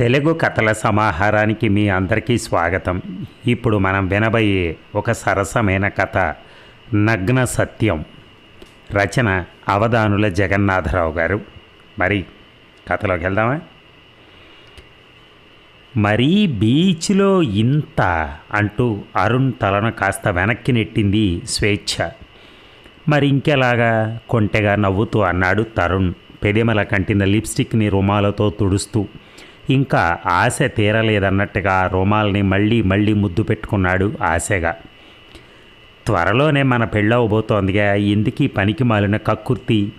తెలుగు కథల సమాహారానికి మీ అందరికీ స్వాగతం. ఇప్పుడు మనం వినబోయే ఒక సరసమైన కథ నగ్న సత్యం. రచన అవధానుల జగన్నాథరావు గారు. మరి కథలోకి వెళ్దామా? మరీ బీచ్లో ఇంత అంటూ అరుణ్ తలను కాస్త వెనక్కి నెట్టింది స్వేచ్ఛ. మరి ఇంకెలాగా? కొంటెగా నవ్వుతూ అన్నాడు తరుణ్. పెదేమల కంటిన లిప్స్టిక్ని రుమాలతో తుడుస్తూ ఇంకా ఆశ తీరలేదన్నట్టుగా రుమాల్ని మళ్ళీ మళ్ళీ ముద్దు పెట్టుకున్నాడు ఆశగా. త్వరలోనే మన పెళ్ళవబోతోందిగా ఎందుకీ పనికి మాలిన కక్కుర్తి.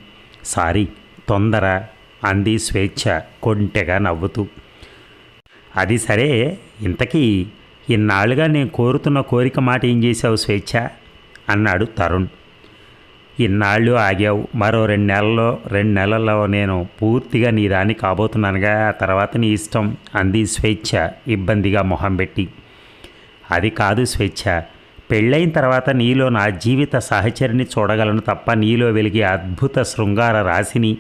సారీ తొందర అంది స్వేచ్ఛ కొంటెగా నవ్వుతూ. అది సరే ఇంతకీ ఇన్నాళ్ళుగా నేను కోరుతున్న కోరిక మాట ఏం చేశావు స్వేచ్ఛ? అన్నాడు తరుణ్. ఇన్నాళ్ళు ఆగావు. మరో రెండు నెలల్లో రెండు నెలల్లో నేను పూర్తిగా నీ దాన్ని కాబోతున్నానుగా. ఆ తర్వాత నీ ఇష్టం అంది స్వేచ్ఛ. ఇబ్బందిగా మొహం పెట్టి. అది కాదు స్వేచ్ఛ. పెళ్ళైన తర్వాత నీలో నా జీవిత సహచరిని చూడగలను తప్ప నీలో వెలిగే అద్భుత శృంగార రాశిని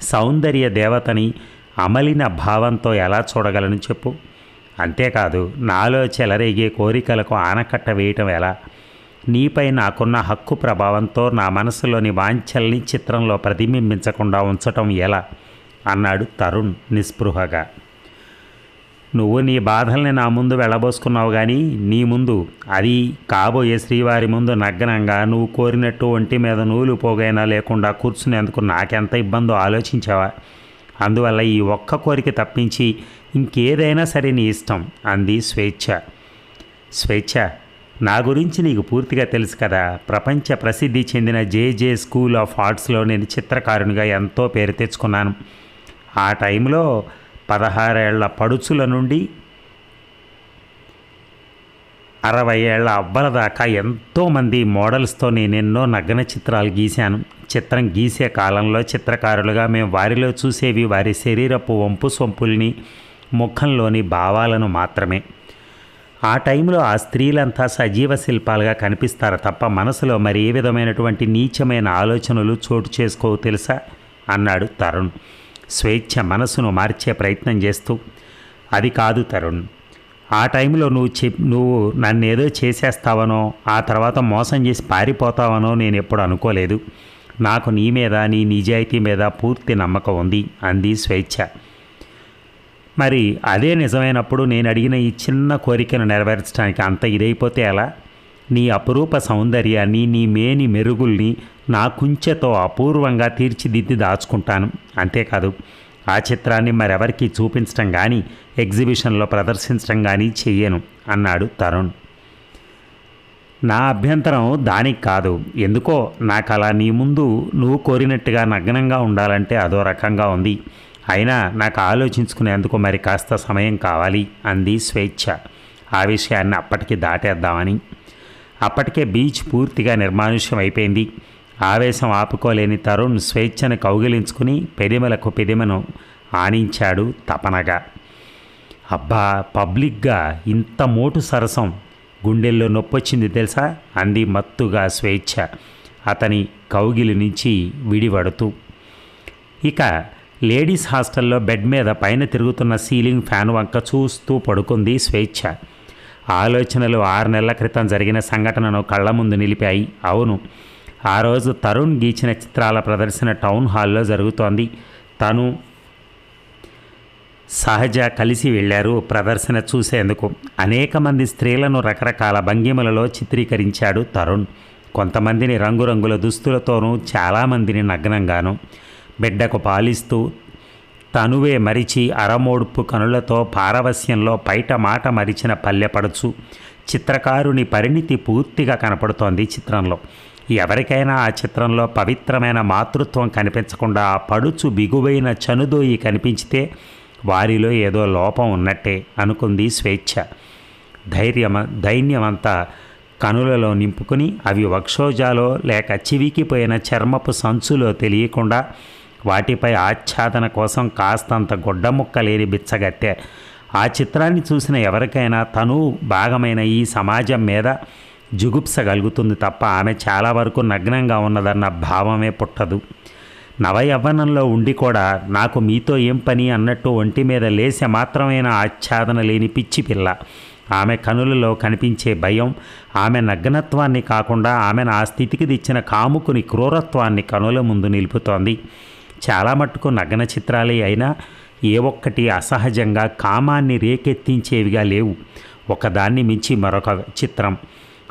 సౌందర్య దేవతని అమలిన భావంతో ఎలా చూడగలను చెప్పు. అంతేకాదు నాలో చెలరేగే కోరికలకు ఆనకట్ట వేయటం ఎలా? నీపై నాకున్న హక్కు ప్రభావంతో నా మనసులోని వాంఛల్ని చిత్రంలో ప్రతిబింబించకుండా ఉంచటం ఎలా? అన్నాడు తరుణ్ నిస్పృహగా. నువ్వు నీ బాధల్ని నా ముందు వెళ్ళబోసుకున్నావు కానీ నీ ముందు అది కాబోయే శ్రీవారి ముందు నగ్నంగా నువ్వు కోరినట్టు ఒంటి మీద నూలు పోగైనా లేకుండా కూర్చునేందుకు నాకెంత ఇబ్బందో ఆలోచించావా? అందువల్ల ఈ ఒక్క కోరిక తప్పించి ఇంకేదైనా సరే నీ ఇష్టం అంది స్వేచ్ఛ. స్వేచ్ఛ? నా గురించి నీకు పూర్తిగా తెలుసు కదా. ప్రపంచ ప్రసిద్ధి చెందిన జేజే స్కూల్ ఆఫ్ ఆర్ట్స్లో నేను చిత్రకారునిగా ఎంతో పేరు తెచ్చుకున్నాను. ఆ టైంలో పదహారేళ్ళ పడుచుల నుండి అరవై ఏళ్ళ అవ్వల దాకా ఎంతోమంది మోడల్స్తో నేను ఎన్నో నగ్న చిత్రాలు గీశాను. చిత్రం గీసే కాలంలో చిత్రకారులుగా మేము వారిలో చూసేవి వారి శరీరపు వంపు సొంపుల్ని ముఖంలోని భావాలను మాత్రమే. ఆ టైంలో ఆ స్త్రీలంతా సజీవ శిల్పాలుగా కనిపిస్తారు తప్ప మనసులో మరి ఏ విధమైనటువంటి నీచమైన ఆలోచనలు చోటు చేసుకోవు తెలుసా? అన్నాడు తరుణ్. స్వేచ్ఛ మనసును మార్చే ప్రయత్నం చేస్తూ. అది కాదు తరుణ్. ఆ టైంలో నువ్వు చెప్ నువ్వు నన్ను ఏదో చేసేస్తావనో ఆ తర్వాత మోసం చేసి పారిపోతావనో నేను ఎప్పుడు అనుకోలేదు. నాకు నీ మీద నీ నిజాయితీ మీద పూర్తి నమ్మకం ఉంది అంది స్వేచ్ఛ. మరి అదే నిజమైనప్పుడు నేను అడిగిన ఈ చిన్న కోరికను నెరవేర్చడానికి అంత ఇదైపోతే ఎలా? నీ అపురూప సౌందర్యాన్ని నీ మేని మెరుగుల్ని నా కుంచెతో అపూర్వంగా తీర్చిదిద్ది దాచుకుంటాను. అంతేకాదు ఆ చిత్రాన్ని మరెవరికి చూపించడం కానీ ఎగ్జిబిషన్లో ప్రదర్శించడం కానీ చెయ్యను అన్నాడు తరుణ్. నా అభ్యంతరం దానికి కాదు. ఎందుకో నాకు అలా నీ ముందు నువ్వు కోరినట్టుగా నగ్నంగా ఉండాలంటే అదో రకంగా ఉంది. అయినా నాకు ఆలోచించుకునేందుకు మరి కాస్త సమయం కావాలి అంది స్వేచ్ఛ. ఆ విషయాన్ని అప్పటికి దాటేద్దామని. అప్పటికే బీచ్ పూర్తిగా నిర్మానుష్యం అయిపోయింది ఆవేశం ఆపుకోలేని తరుణ్ స్వేచ్ఛను కౌగిలించుకుని పెదిమలకు పెదిమను ఆనించాడు తపనగా. అబ్బా పబ్లిక్గా ఇంత మోటు సరసం. గుండెల్లో నొప్పొచ్చింది తెలుసా? అంది మత్తుగా స్వేచ్ఛ. అతని కౌగిలి నుంచి విడిపడుతూ. ఇక లేడీస్ హాస్టల్లో బెడ్ మీద పైన తిరుగుతున్న సీలింగ్ ఫ్యాన్ వంక చూస్తూ పడుకుంది స్వేచ్ఛ. ఆలోచనలు ఆరు నెలల క్రితం జరిగిన సంఘటనను కళ్ళ ముందు నిలిపాయి. అవును ఆ రోజు తరుణ్ గీచిన చిత్రాల ప్రదర్శన టౌన్ హాల్లో జరుగుతోంది. తను సహజ కలిసి వెళ్ళారు ప్రదర్శన చూసేందుకు. అనేక మంది స్త్రీలను రకరకాల భంగిమలలో చిత్రీకరించాడు తరుణ్. కొంతమందిని రంగురంగుల దుస్తులతోనూ చాలామందిని నగ్నంగాను బిడ్డకు పాలిస్తూ తనువే మరిచి అరమోడుపు కనులతో పారవస్యంలో పైట మాట మరిచిన పల్లెపడుచు చిత్రకారుని పరిణితి పూర్తిగా కనపడుతోంది చిత్రంలో. ఎవరికైనా ఆ చిత్రంలో పవిత్రమైన మాతృత్వం కనిపించకుండా ఆ పడుచు బిగువైన చనుదోయి కనిపించితే వారిలో ఏదో లోపం ఉన్నట్టే అనుకుంది స్వేచ్ఛ. ధైర్యం దైన్యమంతా కనులలో నింపుకుని అవి వక్షోజాలో లేక చివికిపోయిన చర్మపు సంచులో తెలియకుండా వాటిపై ఆచ్ఛాదన కోసం కాస్తంత గొడ్డముక్క లేని బిచ్చగట్టే. ఆ చిత్రాన్ని చూసిన ఎవరికైనా తను భాగమైన ఈ సమాజం మీద జుగుప్స కలుగుతుంది తప్ప ఆమె చాలా వరకు నగ్నంగా ఉన్నదన్న భావమే పుట్టదు. నవయవ్వనంలో ఉండి కూడా నాకు మీతో ఏం పని అన్నట్టు ఒంటి మీద లేసే మాత్రమైన ఆచ్ఛాదన లేని పిచ్చి పిల్ల. ఆమె కనులలో కనిపించే భయం ఆమె నగ్నత్వాన్ని కాకుండా ఆమెను ఆ స్థితికి తెచ్చిన కాముకుని క్రూరత్వాన్ని కనుల ముందు నిలుపుతోంది. చాలా మట్టుకు నగ్న చిత్రాలే అయినా ఏ ఒక్కటి అసహజంగా కామాన్ని రేకెత్తించేవిగా లేవు. ఒకదాన్ని మించి మరొక చిత్రం.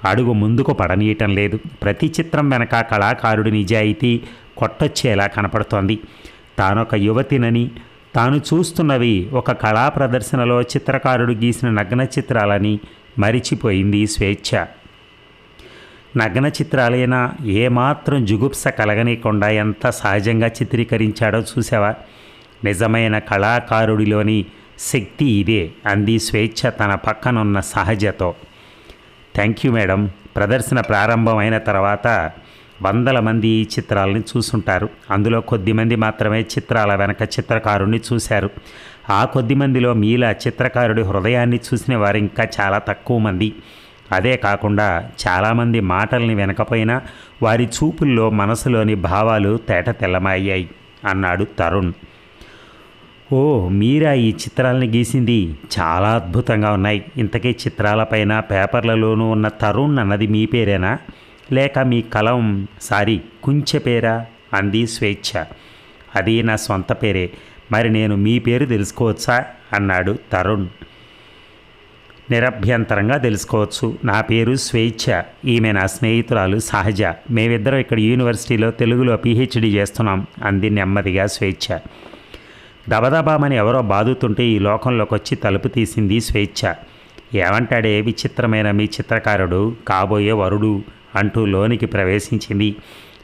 అడుగు ముందుకు పడనీయటం లేదు. ప్రతి చిత్రం వెనక కళాకారుడి నిజాయితీ కొట్టొచ్చేలా కనపడుతోంది. తానొక యువతినని తాను చూస్తున్నవి ఒక కళా ప్రదర్శనలో చిత్రకారుడు గీసిన నగ్న చిత్రాలని మరిచిపోయింది స్వేచ్ఛ. నగ్న చిత్రాలైనా ఏమాత్రం జుగుప్స కలగనీయకుండా ఎంత సహజంగా చిత్రీకరించాడో చూసావా? నిజమైన కళాకారుడిలోని శక్తి ఇదే అంది స్వేచ్ఛ తన పక్కనున్న సహజతో. Thank you madam. ప్రదర్శన ప్రారంభమైన తర్వాత వందల మంది ఈ చిత్రాలని చూసుంటారు. అందులో కొద్దిమంది మాత్రమే చిత్రాల వెనక చిత్రకారుణ్ణి చూశారు. ఆ కొద్దిమందిలో మీలా చిత్రకారుడి హృదయాన్ని చూసిన వారు ఇంకా చాలా తక్కువ మంది. అదే కాకుండా చాలామంది మాటల్ని వెనకపోయినా వారి చూపుల్లో మనసులోని భావాలు తేట తెల్లమయ్యాయి అన్నాడు తరుణ్. ఓ మీరా ఈ చిత్రాలని గీసింది? చాలా అద్భుతంగా ఉన్నాయి. ఇంతకీ చిత్రాలపైన పేపర్లలోనూ ఉన్న తరుణ్ అన్నది మీ పేరేనా? లేక మీ కలం సారీ కుంచె పేరా? అంది స్వేచ్ఛ. అది నా సొంత పేరే. మరి నేను మీ పేరు తెలుసుకోవచ్చా? అన్నాడు తరుణ్. నిరభ్యంతరంగా తెలుసుకోవచ్చు. నా పేరు స్వేచ్ఛ. ఈమె నా స్నేహితురాలు సహజ. మేమిద్దరం ఇక్కడ యూనివర్సిటీలో తెలుగులో పిహెచ్డి చేస్తున్నాం. అంది నెమ్మదిగా స్వేచ్ఛ. దబదబామని ఎవరో బాదుతుంటే ఈ లోకంలోకి వచ్చి తలుపు తీసింది స్వేచ్ఛ. ఏమంటాడే విచిత్రమైన మీ చిత్రకారుడు? కాబోయే వరుడు అంటూ లోనికి ప్రవేశించింది.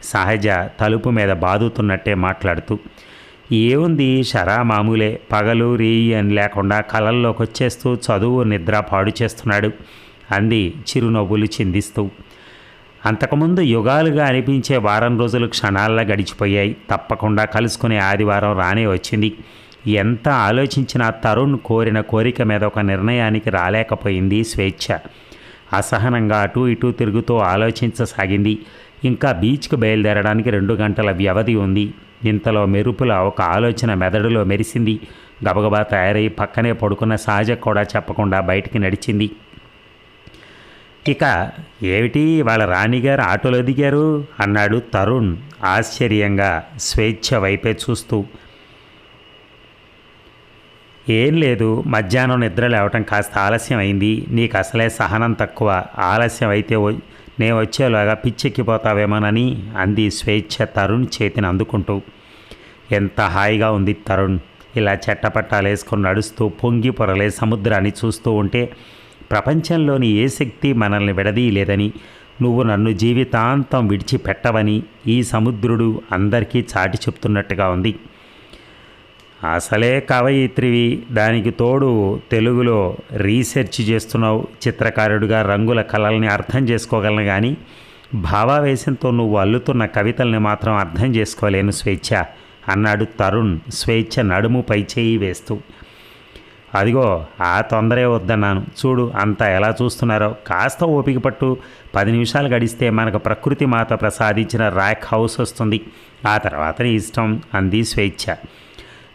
సహజ తలుపు మీద బాదుతున్నట్టే మాట్లాడుతూ ఏముంది షరా మామూలే? పగలు రేయి అని లేకుండా కలల్లోకి వచ్చేస్తూ చదువు నిద్ర పాడు చేస్తున్నాడు. అంది చిరునవ్వులు చిందిస్తూ. అంతకుముందు యుగాలుగా అనిపించే వారం రోజులు క్షణాల్లో గడిచిపోయాయి. తప్పకుండా కలుసుకునే ఆదివారం రానే వచ్చింది. ఎంత ఆలోచించినా తరుణ్ కోరిన కోరిక మీద ఒక నిర్ణయానికి రాలేకపోయింది స్వేచ్ఛ. అసహనంగా అటు ఇటు తిరుగుతూ ఆలోచించసాగింది. ఇంకా బీచ్కు బయలుదేరడానికి రెండు గంటల వ్యవధి ఉంది. ఇంతలో మెరుపుల ఒక ఆలోచన మెదడులో మెరిసింది. గబగబా తయారై పక్కనే పడుకున్న సహజ కూడా చెప్పకుండా బయటికి నడిచింది. ఇక ఏమిటి వాళ్ళ రాణిగారు ఆటోలో దిగారు? అన్నాడు తరుణ్ ఆశ్చర్యంగా స్వేచ్ఛ వైపే చూస్తూ. ఏం లేదు మధ్యాహ్నం నిద్ర లేవటం కాస్త ఆలస్యం అయింది నీకు అసలే సహనం తక్కువ. ఆలస్యం అయితే నేను వచ్చేలాగా పిచ్చెక్కిపోతావేమోనని అంది స్వేచ్ఛ తరుణ్ చేతిని అందుకుంటూ. ఎంత హాయిగా ఉంది తరుణ్. ఇలా చెట్టపట్టాలు వేసుకొని నడుస్తూ పొంగి పొరలే సముద్రాన్ని చూస్తూ ఉంటే ప్రపంచంలోని ఏ శక్తి మనల్ని విడదీయలేదని నువ్వు నన్ను జీవితాంతం విడిచిపెట్టవని ఈ సముద్రుడు అందరికీ చాటి చెప్తున్నట్టుగా ఉంది. అసలే కవయిత్రివి దానికి తోడు తెలుగులో రీసెర్చ్ చేస్తున్నావు. చిత్రకారుడిగా రంగుల కళల్ని అర్థం చేసుకోగలను కానీ భావావేశంతో నువ్వు అల్లుతున్న కవితల్ని మాత్రం అర్థం చేసుకోలేను స్వేచ్ఛ అన్నాడు తరుణ్ స్వేచ్ఛ నడుము పై చేయి వేస్తూ. అదిగో ఆ తొందరే వద్దన్నాను. చూడు అంత ఎలా చూస్తున్నారో. కాస్త ఓపిక పట్టు. పది నిమిషాలు గడిస్తే మనకు ప్రకృతి మాత ప్రసాదించిన ర్యాక్ హౌస్ వస్తుంది. ఆ తర్వాత నీ ఇష్టం అంది స్వేచ్ఛ.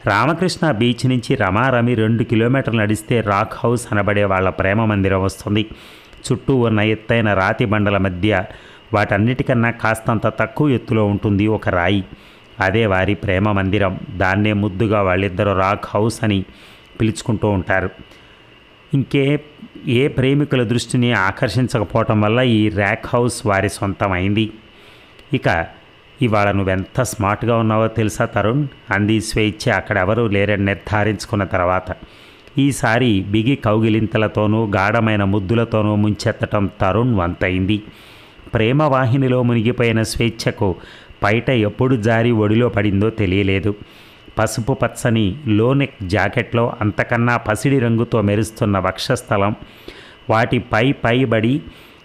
రామకృష్ణ బీచ్ నుంచి రమారమి రెండు కిలోమీటర్లు నడిస్తే రాక్ హౌస్ అనబడే వాళ్ళ ప్రేమ మందిరం వస్తుంది. చుట్టూ ఉన్న ఎత్తైన రాతి బండల మధ్య వాటన్నిటికన్నా కాస్తంత తక్కువ ఎత్తులో ఉంటుంది ఒక రాయి. అదే వారి ప్రేమ మందిరం. దాన్నే ముద్దుగా వాళ్ళిద్దరూ రాక్ హౌస్ అని పిలుచుకుంటూ ఉంటారు. ఇంకే ఏ ప్రేమికుల దృష్టిని ఆకర్షించకపోవటం వల్ల ఈ ర్యాక్ హౌస్ వారి సొంతమైంది. ఇక ఇవాళ నువ్వెంత స్మార్ట్గా ఉన్నావో తెలుసా తరుణ్? అంది స్వేచ్ఛ అక్కడెవరూ లేరని నిర్ధారించుకున్న తర్వాత. ఈసారి బిగి కౌగిలింతలతోనూ గాఢమైన ముద్దులతోనూ ముంచెత్తటం తరుణ్ వంతైంది. ప్రేమవాహినిలో మునిగిపోయిన స్వేచ్ఛకు పైట ఎప్పుడు జారి ఒడిలో పడిందో తెలియలేదు. పసుపు పచ్చని లోనెక్ జాకెట్లో అంతకన్నా పసిడి రంగుతో మెరుస్తున్న వక్షస్థలం వాటి పై పైబడి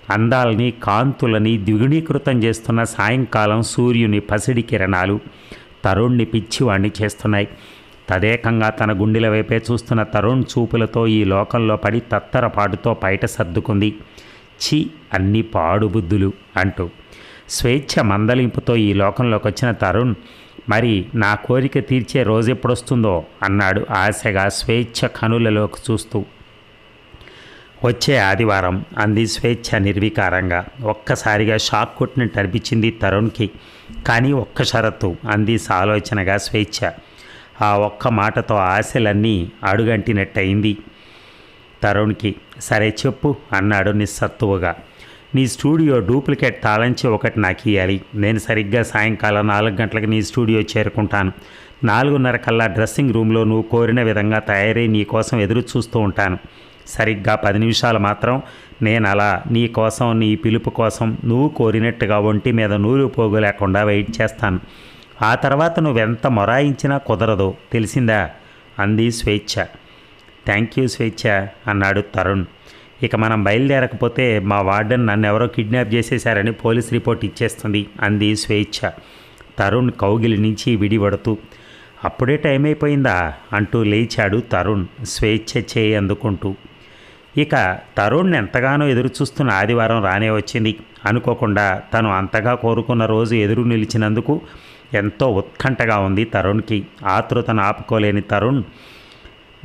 అందాల్ని కాంతులని ద్విగుణీకృతం చేస్తున్న సాయంకాలం సూర్యుని పసిడి కిరణాలు తరుణ్ణి పిచ్చివాణ్ణి చేస్తున్నాయి. తదేకంగా తన గుండెల వైపే చూస్తున్న తరుణ్ చూపులతో ఈ లోకంలో పడి తత్తరపాటుతో బయట సర్దుకుంది. చి అన్ని పాడుబుద్ధులు అంటూ. స్వేచ్ఛ మందలింపుతో ఈ లోకంలోకి వచ్చిన తరుణ్ మరి నా కోరిక తీర్చే రోజు ఎప్పుడొస్తుందో అన్నాడు ఆశగా స్వేచ్ఛ కనులలోకి చూస్తూ. వచ్చే ఆదివారం అంది స్వేచ్ఛ నిర్వికారంగా. ఒక్కసారిగా షాక్ కొట్టినట్టు అనిపించింది తరుణ్కి. కానీ ఒక్క షరతు అంది సాలోచనగా స్వేచ్ఛ. ఆ ఒక్క మాటతో ఆశలన్నీ అడుగంటినట్టయింది తరుణ్కి. సరే చెప్పు అన్నాడు నిస్సత్తువుగా. నీ స్టూడియో డూప్లికేట్ తాళంచి ఒకటి నాకు ఇవ్వాలి నేను సరిగ్గా సాయంకాలం నాలుగు గంటలకు నీ స్టూడియో చేరుకుంటాను. నాలుగున్నర కల్లా డ్రెస్సింగ్ రూమ్లో నువ్వు కోరిన విధంగా తయారై నీ కోసం ఎదురు చూస్తూ ఉంటాను. సరిగ్గా పది నిమిషాలు మాత్రం నేను అలా నీ కోసం నీ పిలుపు కోసం నువ్వు కోరినట్టుగా ఒంటి మీద నూరు పోగు లేకుండా వెయిట్ చేస్తాను. ఆ తర్వాత నువ్వెంత మొరాయించినా కుదరదు. తెలిసిందా? అంది స్వేచ్ఛ. థ్యాంక్ యూ స్వేచ్ఛ అన్నాడు తరుణ్. ఇక మనం బయలుదేరకపోతే మా వార్డెన్ నన్ను ఎవరో కిడ్నాప్ చేసేశారని పోలీస్ రిపోర్ట్ ఇచ్చేస్తుంది అంది స్వేచ్ఛ. తరుణ్ కౌగిలి నుంచి విడిపడుతూ అప్పుడే టైం అయిపోయిందా? అంటూ లేచాడు తరుణ్ స్వేచ్ఛ చేయి అందుకుంటూ ఇక తరుణ్ ఎంతగానో ఎదురు చూస్తున్న ఆదివారం రానే వచ్చింది. అనుకోకుండా తను అంతగా కోరుకున్న రోజు ఎదురు నిలిచినందుకు ఎంతో ఉత్కంఠగా ఉంది తరుణ్కి. ఆతృతను ఆపుకోలేని తరుణ్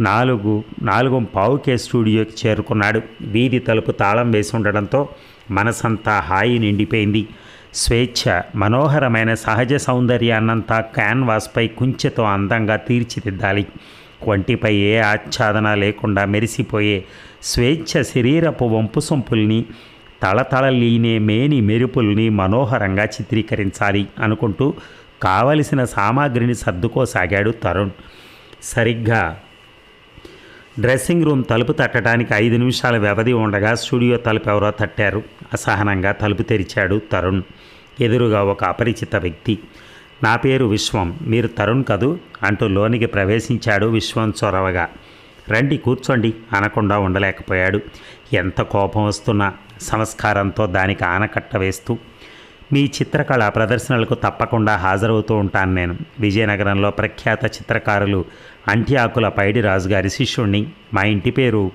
నాలుగు నాలుగు పావుకే స్టూడియోకి చేరుకున్నాడు. వీధి తలుపు తాళం వేసి ఉండడంతో మనసంతా హాయి నిండిపోయింది. స్వేచ్ఛ మనోహరమైన సహజ సౌందర్యాన్నంతా క్యాన్వాస్పై కుంచెతో అందంగా తీర్చిదిద్దాలి. ఒంటిపై ఏ ఆచ్ఛాదన లేకుండా మెరిసిపోయే స్వేచ్ఛ శరీరపు వంపు సొంపుల్ని తళతళలీనే మేని మెరుపుల్ని మనోహరంగా చిత్రీకరించాలి అనుకుంటూ కావలసిన సామాగ్రిని సర్దుకోసాగాడు తరుణ్. సరిగ్గా డ్రెస్సింగ్ రూమ్ తలుపు తట్టడానికి ఐదు నిమిషాల వ్యవధి ఉండగా స్టూడియో తలుపు ఎవరో తట్టారు. అసహనంగా తలుపు తెరిచాడు తరుణ్. ఎదురుగా ఒక అపరిచిత వ్యక్తి. నా పేరు విశ్వం మీరు తరుణ్ కదూ? అంటూ లోనికి ప్రవేశించాడు విశ్వం చొరవగా. రండి కూర్చోండి అనకుండా ఉండలేకపోయాడు. ఎంత కోపం వస్తున్నా సంస్కారంతో దానికి ఆనకట్ట వేస్తూ. మీ చిత్రకళ ప్రదర్శనలకు తప్పకుండా హాజరవుతూ ఉంటాను నేను. విజయనగరంలో ప్రఖ్యాత చిత్రకారులు అంట్యాకుల పైడి రాజుగారి శిష్యుణ్ణి. మా ఇంటి పేరు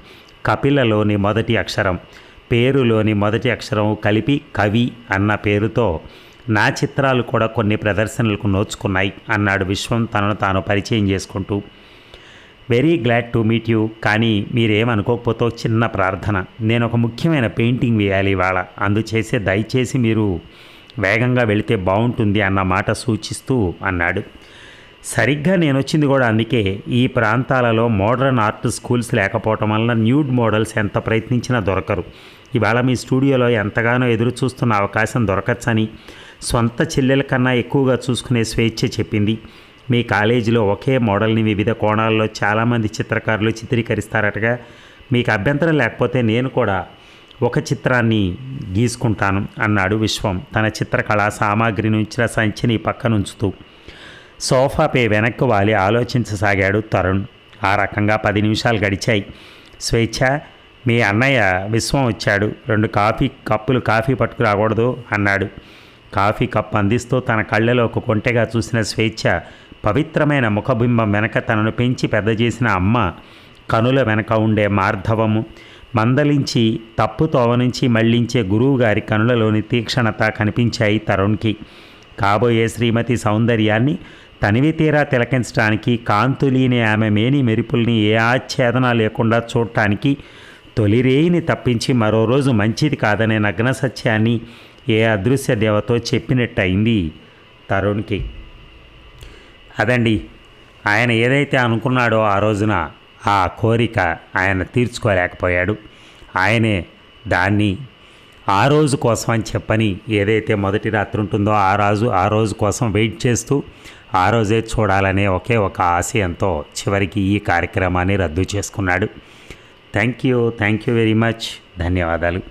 కపిలలోని మొదటి అక్షరం. పేరులోని మొదటి అక్షరం కలిపి కవి అన్న పేరుతో నా చిత్రాలు కూడా కొన్ని ప్రదర్శనలకు నోచుకున్నాయి అన్నాడు విశ్వం తనను తాను పరిచయం చేసుకుంటూ. Very glad to meet you కానీ మీరేమనుకోకపోతే చిన్న ప్రార్థన. నేను ఒక ముఖ్యమైన పెయింటింగ్ వేయాలి ఇవాళ. అందుచేసే దయచేసి మీరు వేగంగా వెళితే బాగుంటుంది అన్న మాట సూచిస్తూ అన్నాడు. సరిగ్గా నేను వచ్చింది కూడా అందుకే. ఈ ప్రాంతాలలో మోడర్న్ ఆర్ట్ స్కూల్స్ లేకపోవటం వలన న్యూడ్ మోడల్స్ ఎంత ప్రయత్నించినా దొరకరు. ఇవాళ మీ స్టూడియోలో ఎంతగానో ఎదురు చూస్తున్న అవకాశం దొరకచ్చని సొంత చెల్లెల కన్నా ఎక్కువగా చూసుకునే స్వేచ్ఛ చెప్పింది. మీ కాలేజీలో ఒకే మోడల్ని వివిధ కోణాల్లో చాలామంది చిత్రకారులు చిత్రీకరిస్తారటగా మీకు అభ్యంతరం లేకపోతే నేను కూడా ఒక చిత్రాన్ని గీసుకుంటాను అన్నాడు విశ్వం తన చిత్రకళా సామాగ్రిని ఉంచిన సంచిని పక్కనుంచుతూ. సోఫాపై వెనక్కి వాలి ఆలోచించసాగాడు తరుణ్. ఆ రకంగా పది నిమిషాలు గడిచాయి. స్వేచ్ఛ? మీ అన్నయ్య విశ్వం వచ్చాడు. రెండు కాఫీ కప్పులు కాఫీ పట్టుకురాకూడదు అన్నాడు. కాఫీ కప్ అందిస్తూ తన కళ్ళలో ఒక కొంటెగా చూసిన స్వేచ్ఛ పవిత్రమైన ముఖబింబం వెనక తనను పెంచి పెద్ద చేసిన అమ్మ కనుల వెనక ఉండే మార్ధవము మందలించి తప్పు తోవ నుంచి మళ్ళించే గురువుగారి కనులలోని తీక్షణత కనిపించాయి తరుణ్కి. కాబోయే శ్రీమతి సౌందర్యాన్ని తనివి తీరా తిలకించడానికి కాంతులీని ఆమె మేని మెరుపుల్ని ఏ ఆచ్ఛేదన లేకుండా చూడటానికి తొలిరేయిని తప్పించి మరో రోజు మంచిది కాదనే నగ్న సత్యాన్ని ఏ అదృశ్య దేవతో చెప్పినట్టయింది? తరుణ్కి. అదండి. ఆయన ఏదైతే అనుకున్నాడో ఆ రోజున ఆ కోరిక ఆయన తీర్చుకోలేకపోయాడు. ఆయనే దాన్ని ఆ రోజు కోసం అని చెప్పని ఏదైతే మొదటి రాత్రి ఉంటుందో ఆ రోజు ఆ రోజు కోసం వెయిట్ చేస్తూ ఆ రోజే చూడాలనే ఒకే ఒక ఆశయంతో చివరికి ఈ కార్యక్రమాన్ని రద్దు చేసుకున్నాడు. Thank you. Thank you very much. ధన్యవాదాలు.